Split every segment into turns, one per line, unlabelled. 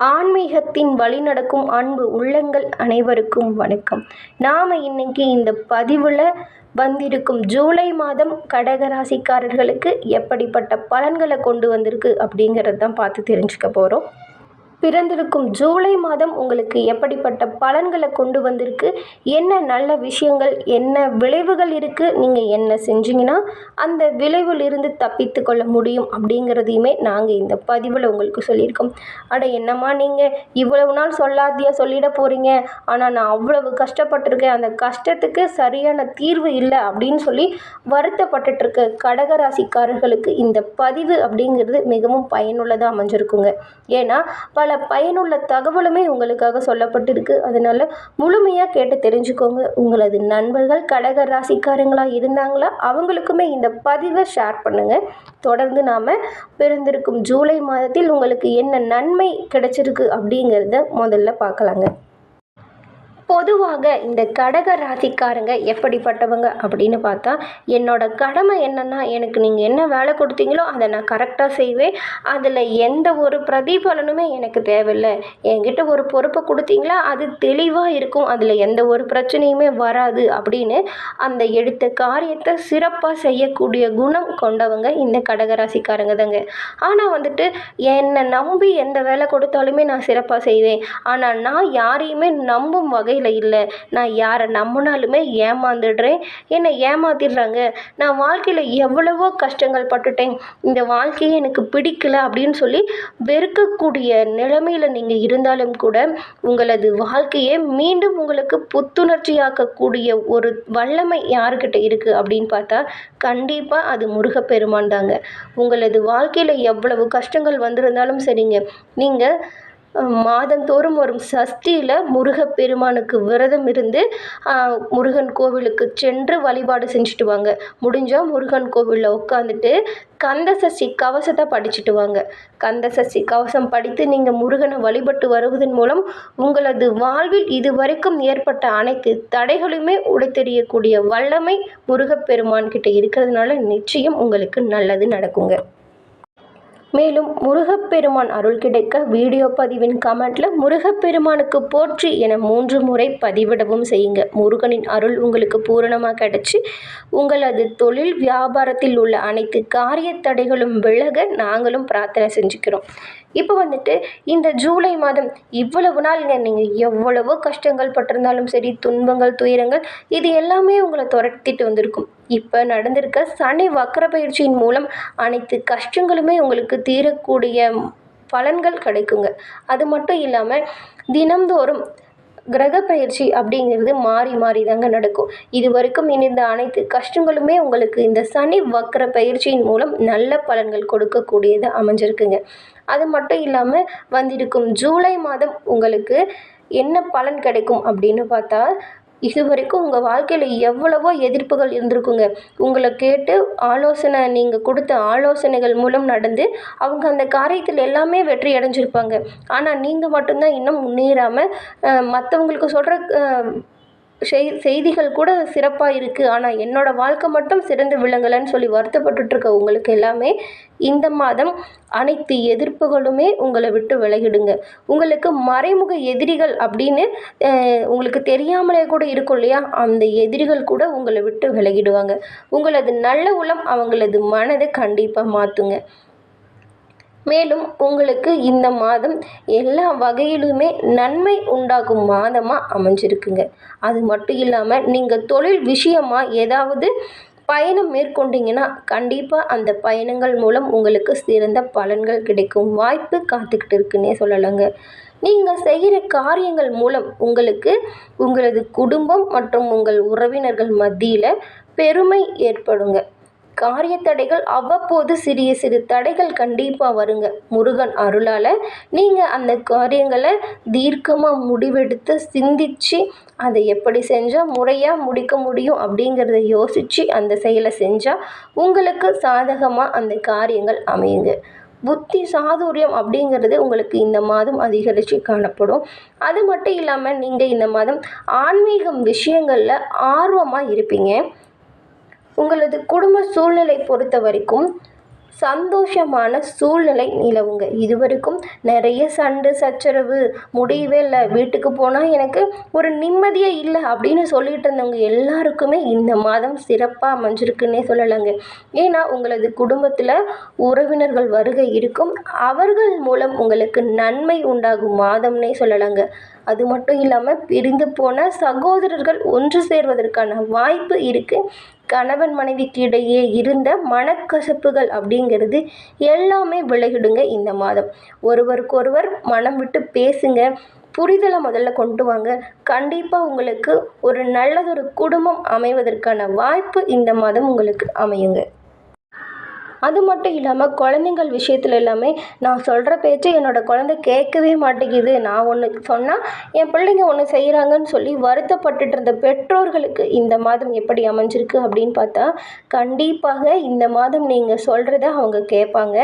ஆன்மீகத்தின் வழிநடக்கும் அன்பு உள்ளங்கள் அனைவருக்கும் வணக்கம். நாம் இன்னைக்கு இந்த பதிவில் வந்திருக்கும் ஜூலை மாதம் கடக ராசிக்காரர்களுக்கு எப்படிப்பட்ட பலன்களை கொண்டு வந்திருக்கு அப்படிங்கிறது தான் பார்த்து தெரிஞ்சுக்க போகிறோம் பிறந்திருக்கும் ஜூலை மாதம் உங்களுக்கு எப்படிப்பட்ட பலன்களை கொண்டு வந்திருக்கு? என்ன நல்ல விஷயங்கள்? என்ன விளைவுகள் இருக்குது நீங்கள் என்ன செஞ்சீங்கன்னா அந்த விளைவில் இருந்து தப்பித்து கொள்ள முடியும் அப்படிங்கிறதையுமே நாங்கள் இந்த பதிவில் உங்களுக்கு சொல்லியிருக்கோம். அட என்னம்மா நீங்கள் இவ்வளவு நாள் சொல்லாதியா சொல்லிட போகிறீங்க ஆனால் நான் அவ்வளவு கஷ்டப்பட்டிருக்கேன். அந்த கஷ்டத்துக்கு சரியான தீர்வு இல்லை அப்படின்னு சொல்லி வருத்தப்பட்டுட்டு இருக்க கடகராசிக்காரர்களுக்கு இந்த பதிவு அப்படிங்கிறது மிகவும் பயனுள்ளதாக அமைஞ்சிருக்குங்க. ஏன்னா பல பயனுள்ள தகவலுமே உங்களுக்காக சொல்லப்பட்டிருக்கு. அதனால் முழுமையாக கேட்டு தெரிஞ்சுக்கோங்க. உங்களது நண்பர்கள் கடக ராசிக்காரங்களாக இருந்தாங்களா அவங்களுக்குமே இந்த பதிவை ஷேர் பண்ணுங்கள் தொடர்ந்து நாம் பிறந்திருக்கும் ஜூலை மாதத்தில் உங்களுக்கு என்ன நன்மை கிடைச்சிருக்கு அப்படிங்கிறத முதல்ல பார்க்கலாங்க. பொதுவாக இந்த கடக ராசிக்காரங்க எப்படிப்பட்டவங்க அப்படின்னு பார்த்தா என்னோட கடமை என்னென்னா எனக்கு நீங்கள் என்ன வேலை கொடுத்தீங்களோ அதை நான் கரெக்டாக செய்வேன். அதில் எந்த ஒரு பிரதிபலனுமே எனக்கு தேவையில்லை. என்கிட்ட ஒரு பொறுப்பை கொடுத்தீங்களா அது தெளிவாக இருக்கும். அதில் எந்த ஒரு பிரச்சனையுமே வராது அப்படின்னு அந்த எடுத்த காரியத்தை சிறப்பாக செய்யக்கூடிய குணம் கொண்டவங்க இந்த கடக ராசிக்காரங்க தாங்க. ஆனால் வந்துட்டு என்னை நம்பி எந்த வேலை கொடுத்தாலுமே நான் சிறப்பாக செய்வேன். ஆனால் நான் யாரையுமே நம்பும் வகை தேவையில் இல்லை. நான் யாரை நம்பினாலுமே ஏமாந்துடுறேன். என்னை ஏமாத்திடுறாங்க. நான் வாழ்க்கையில் எவ்வளவோ கஷ்டங்கள் பட்டுட்டேன். இந்த வாழ்க்கையே எனக்கு பிடிக்கல அப்படின்னு சொல்லி வெறுக்கக்கூடிய நிலைமையில் நீங்கள் இருந்தாலும் கூட உங்களது வாழ்க்கையை மீண்டும் உங்களுக்கு புத்துணர்ச்சியாக்கக்கூடிய ஒரு வல்லமை யாருக்கிட்ட இருக்குது அப்படின்னு பார்த்தா கண்டிப்பாக அது முருகப்பெருமான் தாங்க. உங்களது வாழ்க்கையில் எவ்வளவு கஷ்டங்கள் வந்திருந்தாலும் சரிங்க. நீங்கள் மாதந்தோறும் வரும் சஷ்டியில் முருகப்பெருமானுக்கு விரதம் இருந்து முருகன் கோவிலுக்கு சென்று வழிபாடு செஞ்சுட்டு வாங்க. முடிஞ்சால் முருகன் கோவிலில் உட்காந்துட்டு கந்த சஷ்டி கவசத்தை படிச்சுட்டு வாங்க. கந்த சஷ்டி கவசம் படித்து நீங்கள் முருகனை வழிபட்டு வருவதன் மூலம் உங்களது வாழ்வில் இதுவரைக்கும் ஏற்பட்ட அனைத்து தடைகளுமே உடைத்தெறியக்கூடிய வல்லமை முருகப்பெருமான் கிட்ட இருக்கிறதுனால நிச்சயம் உங்களுக்கு நல்லது நடக்குங்க. மேலும் முருகப்பெருமான் அருள் கிடைக்க வீடியோ பதிவின் கமெண்ட்ல முருகப்பெருமானுக்கு போற்றி என மூன்று முறை பதிவிடவும் செய்யுங்க. முருகனின் அருள் உங்களுக்கு பூரணமாக கிடைச்சி உங்களது தொழில் வியாபாரத்தில் உள்ள அனைத்து காரிய தடைகளும் விலக நாங்களும் பிரார்த்தனை செஞ்சுக்கிறோம். இப்போ வந்துட்டு இந்த ஜூலை மாதம் இவ்வளவு நாள்ங்க நீங்கள் எவ்வளவோ கஷ்டங்கள் பட்டிருந்தாலும் சரி துன்பங்கள் துயரங்கள் இது எல்லாமே உங்களை துரத்திட்டு வந்திருக்கும். இப்போ நடந்திருக்க சனி வக்கர பயிற்சியின் மூலம் அனைத்து கஷ்டங்களுமே உங்களுக்கு தீரக்கூடிய பலன்கள் கிடைக்குங்க. அது மட்டும் இல்லாமல் தினம்தோறும் கிரக பயிற்சி அப்படிங்கிறது மாறி மாறி தாங்க நடக்கும். இது வரைக்கும் இணைந்த அனைத்து கஷ்டங்களுமே உங்களுக்கு இந்த சனி வக்கர பயிற்சியின் மூலம் நல்ல பலன்கள் கொடுக்கக்கூடியது அமைஞ்சிருக்குங்க. அது மட்டும் இல்லாமல் வந்திருக்கும் ஜூலை மாதம் உங்களுக்கு என்ன பலன் கிடைக்கும் அப்படின்னு பார்த்தா இது வரைக்கும் உங்கள் வாழ்க்கையில் எவ்வளவோ எதிர்ப்புகள் இருந்திருக்குங்க. உங்களை கேட்டு ஆலோசனை நீங்கள் கொடுத்த ஆலோசனைகள் மூலம் நடந்து அவங்க அந்த காரியத்தில் எல்லாமே வெற்றி அடைஞ்சிருப்பாங்க. ஆனால் நீங்கள் மட்டும்தான் இன்னும் முன்னேறாமல் மற்றவங்களுக்கு சொல்கிற செய்திகள் கூட சிறப்பாக இருக்குது ஆனால் என்னோடய வாழ்க்கை மட்டும் சிறந்து விளங்கலைன்னு சொல்லி வருத்தப்பட்டுட்ருக்க உங்களுக்கு எல்லாமே இந்த மாதம் அனைத்து எதிர்ப்புகளுமே உங்களை விட்டு விலகிடுங்க. உங்களுக்கு மறைமுக எதிரிகள் அப்படின்னு உங்களுக்கு தெரியாமலே கூட இருக்கும் இல்லையா? அந்த எதிரிகள் கூட உங்களை விட்டு விலகிடுவாங்க. உங்களது நல்ல உளம் அவங்களது மனதை கண்டிப்பாக மாற்றுங்க மேலும் உங்களுக்கு இந்த மாதம் எல்லா வகையிலுமே நன்மை உண்டாகும் மாதமாக அமைஞ்சிருக்குங்க. அது மட்டும் இல்லாமல் நீங்கள் தொழில் விஷயமாக ஏதாவது பயணம் மேற்கொண்டீங்கன்னா கண்டிப்பாக அந்த பயணங்கள் மூலம் உங்களுக்கு சிறந்த பலன்கள் கிடைக்கும். வாய்ப்பு காத்துக்கிட்டு இருக்குன்னே சொல்லலைங்க. நீங்கள் செய்கிற காரியங்கள் மூலம் உங்களுக்கு உங்களது குடும்பம் மற்றும் உங்கள் உறவினர்கள் மத்தியில் பெருமை ஏற்படுங்க. காரிய தடைகள் அவ்வப்போது சிறிய சிறு தடைகள் கண்டிப்பாக வருங்க. முருகன் அருளால் நீங்கள் அந்த காரியங்களை தீர்க்கமாக முடிவெடுத்து சிந்தித்து அதை எப்படி செஞ்சால் முறையாக முடிக்க முடியும் அப்படிங்கிறத யோசித்து அந்த செயலை செஞ்சால் உங்களுக்கு சாதகமாக அந்த காரியங்கள் அமையுங்க. புத்தி சாதுரியம் அப்படிங்கிறது உங்களுக்கு இந்த மாதம் அதிகரித்து காணப்படும். அது மட்டும் இல்லாமல் நீங்கள் இந்த மாதம் ஆன்மீகம் விஷயங்களில் ஆர்வமாக இருப்பீங்க. உங்களது குடும்ப சூழ்நிலை பொறுத்த வரைக்கும் சந்தோஷமான சூழ்நிலை நிலவுங்க. இதுவரைக்கும் நிறைய சண்டை சச்சரவு முடியவே இல்லை. வீட்டுக்கு போனால் எனக்கு ஒரு நிம்மதியே இல்லை அப்படின்னு சொல்லிட்டு இருந்தவங்க எல்லாருக்குமே இந்த மாதம் சிறப்பாக அமைஞ்சிருக்குன்னே சொல்லலாங்க. ஏன்னா உங்களது குடும்பத்தில் உறவினர்கள் வருகை இருக்கும். அவர்கள் மூலம் உங்களுக்கு நன்மை உண்டாகும் மாதம்னே சொல்லலாங்க. அது மட்டும் இல்லாமல் பிரிந்து போன சகோதரர்கள் ஒன்று சேர்வதற்கான வாய்ப்பு இருக்குது கணவன் மனைவிக்கு இடையே இருந்த மனக்கசப்புகள் அப்படிங்கிறது எல்லாமே விலகிடுங்க இந்த மாதம். ஒருவருக்கொருவர் மனம் விட்டு பேசுங்க. புரிதலை முதல்ல கொண்டு வாங்க. கண்டிப்பாக உங்களுக்கு ஒரு நல்லதொரு குடும்பம் அமைவதற்கான வாய்ப்பு இந்த மாதம் உங்களுக்கு அமையுங்க. அது மட்டும் இல்லாமல் குழந்தைங்கள் விஷயத்தில் எல்லாமே நான் சொல்கிற பேச்சு என்னோடய குழந்தை கேட்கவே மாட்டேங்குது. நான் ஒன்று சொன்னால் என் பிள்ளைங்க ஒன்று செய்கிறாங்கன்னு சொல்லி வருத்தப்பட்டுட்டு இருந்த பெற்றோர்களுக்கு இந்த மாதம் எப்படி அமைஞ்சிருக்கு அப்படின்னு பார்த்தா கண்டிப்பாக இந்த மாதம் நீங்கள் சொல்கிறத அவங்க கேட்பாங்க.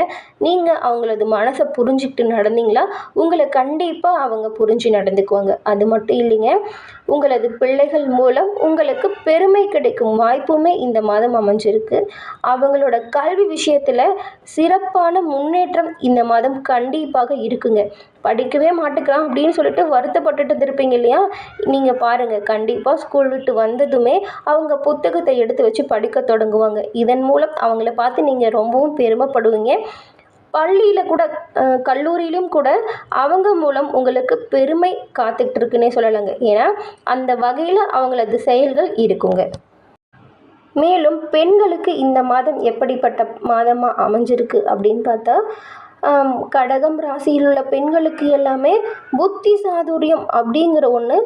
நீங்கள் அவங்களது மனசை புரிஞ்சுக்கிட்டு நடந்தீங்களா? உங்களை கண்டிப்பாக அவங்க புரிஞ்சு நடந்துக்குவாங்க. அது மட்டும் இல்லைங்க உங்களது பிள்ளைகள் மூலம் உங்களுக்கு பெருமை கிடைக்கும் வாய்ப்புமே இந்த மாதம் அமைஞ்சிருக்கு. அவங்களோட கல்வி விஷயத்தில் சிறப்பான முன்னேற்றம் இந்த மாதம் கண்டிப்பாக இருக்குங்க. படிக்கவே மாட்டுக்கலாம் அப்படின்னு சொல்லிட்டு வருத்தப்பட்டுட்டு இருந்திருப்பீங்க இல்லையா? நீங்கள் பாருங்கள் கண்டிப்பாக ஸ்கூல் விட்டு வந்ததுமே அவங்க புத்தகத்தை எடுத்து வச்சு படிக்க தொடங்குவாங்க. இதன் மூலம் அவங்கள பார்த்து நீங்கள் ரொம்பவும் பெருமைப்படுவீங்க. பள்ளியில் கூட கல்லூரியிலும் கூட அவங்க மூலம் உங்களுக்கு பெருமை காத்துக்கிட்டு இருக்குன்னே சொல்லலாங்க. ஏன்னா அந்த வகையில் அவங்களது செயல்கள் இருக்குங்க. மேலும் பெண்களுக்கு இந்த மாதம் எப்படிப்பட்ட மாதமாக அமைஞ்சிருக்கு அப்படின்னு பார்த்தா கடகம் ராசியில் உள்ள பெண்களுக்கு எல்லாமே புத்தி சாதுரியம் அப்படிங்கிற ஒன்று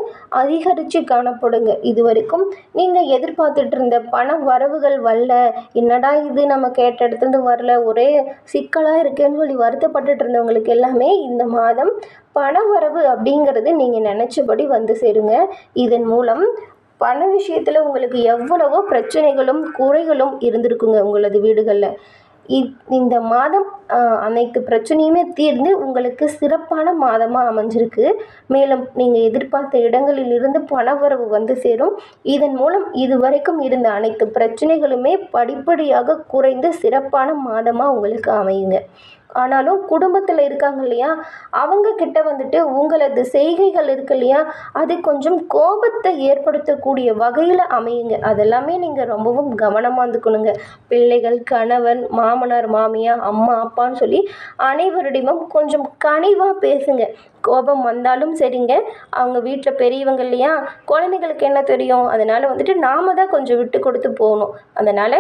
அதிகரித்து காணப்படுங்க இது வரைக்கும் நீங்கள் எதிர்பார்த்துட்டு இருந்த பண வரவுகள் வரல. என்னடா இது நம்ம கேட்ட இடத்துலேருந்து வரல. ஒரே சிக்கலாக இருக்கேன்னு சொல்லி வருத்தப்பட்டுட்டு இருந்தவங்களுக்கு எல்லாமே இந்த மாதம் பண வரவு அப்படிங்கிறது நீங்கள் நினச்சபடி வந்து சேருங்க. இதன் மூலம் பண விஷயத்தில் உங்களுக்கு எவ்வளவோ பிரச்சனைகளும் குறைகளும் இருந்திருக்குங்க உங்களது வீடுகளில். இ- இந்த மாதம் அனைத்து பிரச்சனையுமே தீர்ந்து உங்களுக்கு சிறப்பான மாதமாக அமைஞ்சிருக்கு. மேலும் நீங்கள் எதிர்பார்த்த இடங்களில் இருந்து பணவரவு வந்து சேரும். இதன் மூலம் இதுவரைக்கும் இருந்த அனைத்து பிரச்சனைகளுமே படிப்படியாக குறைந்து சிறப்பான மாதமாக உங்களுக்கு அமையுங்க. ஆனாலும் குடும்பத்தில் இருக்காங்க இல்லையா? அவங்க கிட்ட வந்துட்டு உங்களது செய்கைகள் இருக்கு இல்லையா? அது கொஞ்சம் கோபத்தை ஏற்படுத்தக்கூடிய வகையில் அமையுங்க. அதெல்லாமே நீங்கள் ரொம்பவும் கவனமாக இருந்துக்கணுங்க. பிள்ளைகள் கணவன் மாமனார் மாமியார் அம்மா அப்பான்னு சொல்லி அனைவரிடமும் கொஞ்சம் கனிவாக பேசுங்க. கோபம் வந்தாலும் சரிங்க. அவங்க வீட்டில் பெரியவங்க இல்லையா? குழந்தைங்களுக்கு என்ன தெரியும்? அதனால் வந்துட்டு நாம தான் கொஞ்சம் விட்டு கொடுத்து போகணும். அதனால்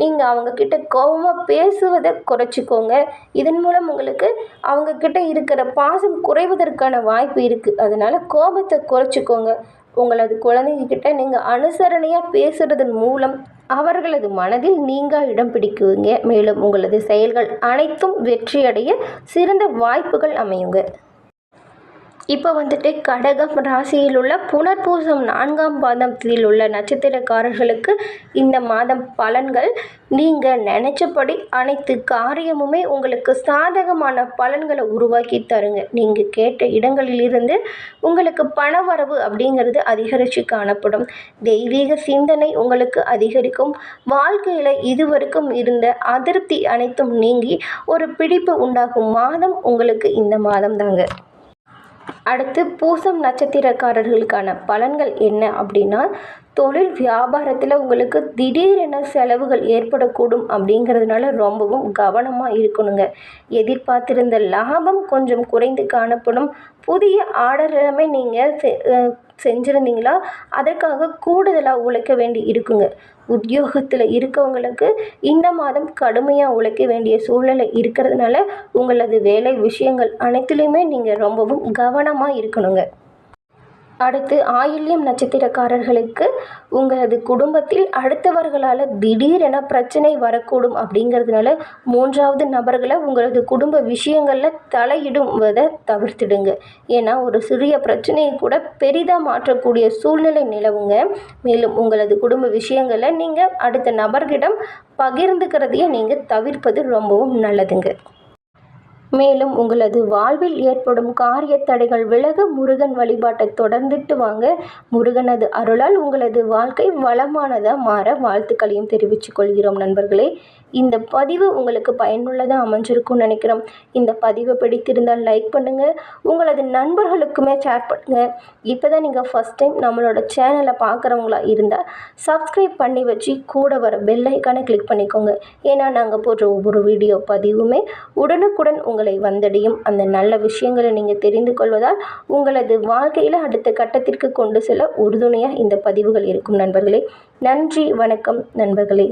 நீங்கள் அவங்கக்கிட்ட கோபமாக பேசுவதை குறைச்சிக்கோங்க. இதன் மூலம் உங்களுக்கு அவங்கக்கிட்ட இருக்கிற பாசம் குறைவதற்கான வாய்ப்பு இருக்குது அதனால் கோபத்தை குறைச்சிக்கோங்க. உங்களது குழந்தைங்கக்கிட்ட நீங்கள் அனுசரணையாக பேசுறதன் மூலம் அவர்களது மனதில் நீங்கா இடம் பிடிக்குவீங்க. மேலும் உங்களது செயல்கள் அனைத்தும் வெற்றியடைய சிறந்த வாய்ப்புகள் அமையுங்க. இப்போ வந்துட்டு கடகம் ராசியில் உள்ள புனர்பூசம் நான்காம் பாதத்தில் உள்ள நட்சத்திரக்காரர்களுக்கு இந்த மாதம் பலன்கள். நீங்கள் நினச்சபடி அனைத்து காரியமுமே உங்களுக்கு சாதகமான பலன்களை உருவாக்கி தருங்க. நீங்கள் கேட்ட இடங்களிலிருந்து உங்களுக்கு பணவரவு அப்படிங்கிறது அதிகரித்து காணப்படும். தெய்வீக சிந்தனை உங்களுக்கு அதிகரிக்கும். வாழ்க்கையில் இதுவரைக்கும் இருந்த அதிருப்தி அனைத்தும் நீங்கி ஒரு பிடிப்பு உண்டாகும் மாதம் உங்களுக்கு இந்த மாதம் தாங்க. அடுத்து பூசம் நட்சத்திரக்காரர்களுக்கான பலன்கள் என்ன அப்படின்னா தொழில் வியாபாரத்தில் உங்களுக்கு திடீரென செலவுகள் ஏற்படக்கூடும் அப்படிங்கிறதுனால ரொம்பவும் கவனமாக இருக்கணுங்க. எதிர்பார்த்திருந்த லாபம் கொஞ்சம் குறைந்து காணப்படும். புதிய ஆர்டர் எல்லாமே நீங்கள் செ- செஞ்சுருந்தீங்களா? அதற்காக கூடுதலாக உழைக்க வேண்டி இருக்குங்க. உத்தியோகத்தில் இருக்கவங்களுக்கு இந்த மாதம் கடுமையாக உழைக்க வேண்டிய சூழ்நிலை இருக்கிறதுனால உங்களது வேலை விஷயங்கள் அனைத்துலேயுமே நீங்கள் ரொம்பவும் கவனமாக இருக்கணுங்க. அடுத்து ஆயில்யம் நட்சத்திரக்காரர்களுக்கு உங்களது குடும்பத்தில் அடுத்தவர்களால் திடீரென பிரச்சனை வரக்கூடும் அப்படிங்கிறதுனால மூன்றாவது நபர்களை உங்களது குடும்ப விஷயங்களில் தலையிடுவதை தவிர்த்திடுங்க. ஏன்னா ஒரு சிறிய பிரச்சனையை கூட பெரிதாக மாற்றக்கூடிய சூழ்நிலை நிலவுங்க. மேலும் உங்களது குடும்ப விஷயங்களை நீங்கள் அடுத்த நபர்களிடம் பகிர்ந்துக்கிறதையே நீங்கள் தவிர்ப்பது ரொம்பவும் நல்லதுங்க. மேலும் உங்களது வாழ்வில் ஏற்படும் காரிய தடைகள் விலக முருகன் வழிபாட்டை தொடர்ந்துட்டு வாங்க. முருகனது அருளால் உங்களது வாழ்க்கை வளமானதாக மாற வாழ்த்துக்களையும் தெரிவித்துக் கொள்கிறோம் நண்பர்களே. இந்த பதிவு உங்களுக்கு பயனுள்ளதாக அமைஞ்சிருக்கும்னு நினைக்கிறோம். இந்த பதிவை பிடித்திருந்தால் லைக் பண்ணுங்கள் உங்களது நண்பர்களுக்குமே ஷேர் பண்ணுங்கள் இப்போ தான் நீங்கள் ஃபஸ்ட் டைம் நம்மளோட சேனலை பார்க்குறவங்களா இருந்தால் சப்ஸ்கிரைப் பண்ணி வச்சு கூட வர பெல்லைக்கான கிளிக் பண்ணிக்கோங்க. ஏன்னா நாங்கள் போடுற ஒவ்வொரு வீடியோ பதிவுமே உடனுக்குடன் உங்களை வந்தடையும். அந்த நல்ல விஷயங்களை நீங்கள் தெரிந்து கொள்வதால் உங்களது வாழ்க்கையில் அடுத்த கட்டத்திற்கு கொண்டு செல்ல உறுதுணையாக இந்த பதிவுகள் இருக்கும் நண்பர்களே. நன்றி வணக்கம் நண்பர்களே.